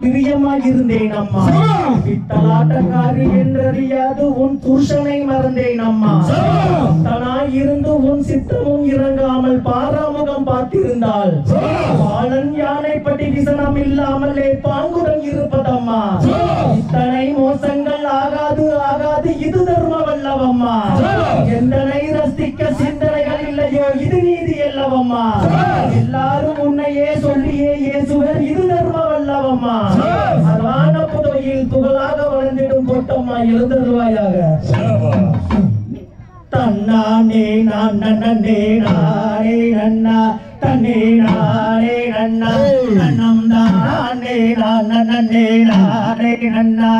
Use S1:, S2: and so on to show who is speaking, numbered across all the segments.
S1: பிரியமாயிருந்தேன் அம்மா பித்தலாட்டக்காரி என்றறியாது உன் புருஷனை மறந்தேன் அம்மா தனாய் இருந்து உன் சித்தமும் இறங்காமல் பாராமுகம் பார்த்திருந்தால் பாலன் யானை பட்டி விசனம் இல்லாமலே பாங்குடன் இருப்பதம்மா. இத்தனை மோசங்கள் ஆகாது ஆகாது இது தர்ம வல்லவம்மா எந்தனை ரசிக்க சிந்தனைகள் இல்லையோ இது நீதி அல்லவம்மா. எல்லாரும் உன்னையே சொல்லியே வல்லவம்மா அதான புதையில் புகழாக வளர்ந்திடும் கொட்டம்மா எழுந்தருவாயாக தன்னானே நான் நன்னே நானே நன்னா தன்னே நானே நன்னா நன்னம் தானே நான் நன்னே நானே நன்னா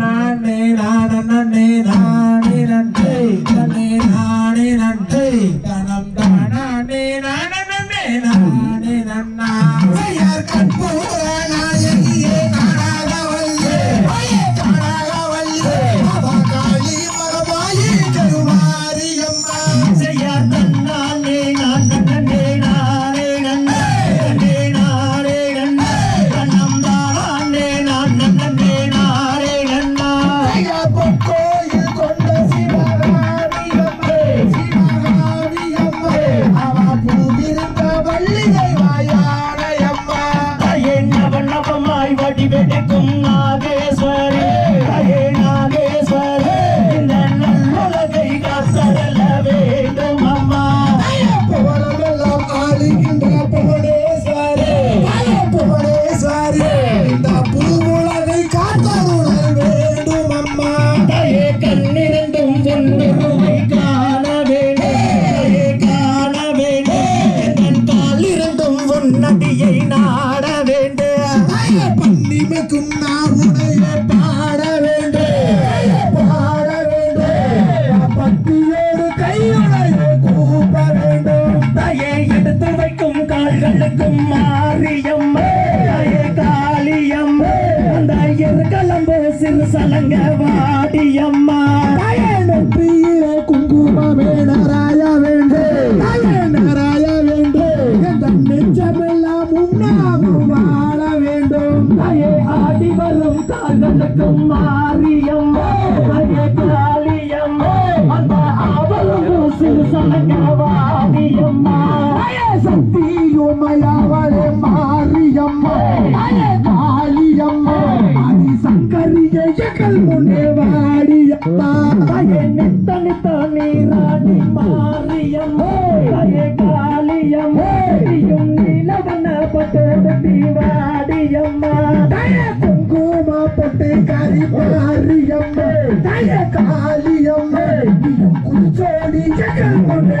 S2: நானே நானே நானே நன்றி தனே நானே நன்றி தனம் தானே நானே நானே
S1: தாயே
S2: சக்தியுமையவளே மாரியம்மா. காளியம்மா. ஆதி சங்கரிய எங்கள்
S1: காளியம்மே
S2: குடிச்சோடி ஜெகன் கொண்டு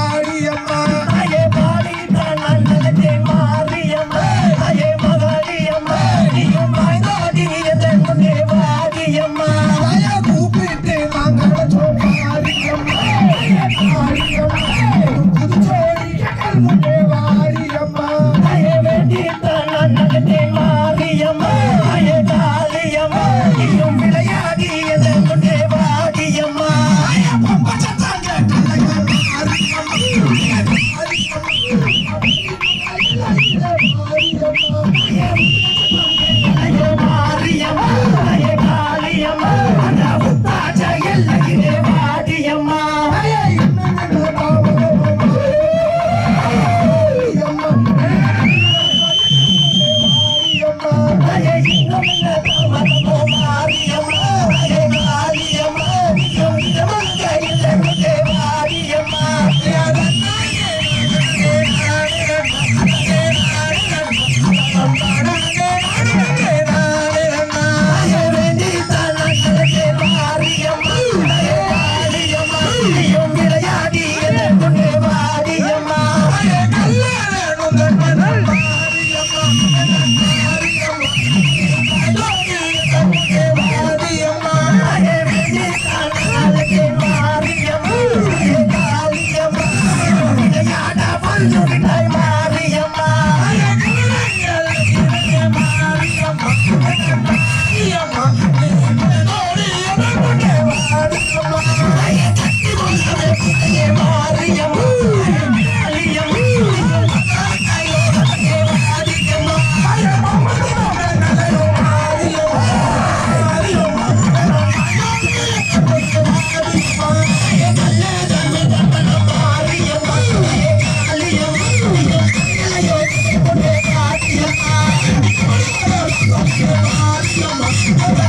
S2: Thank you.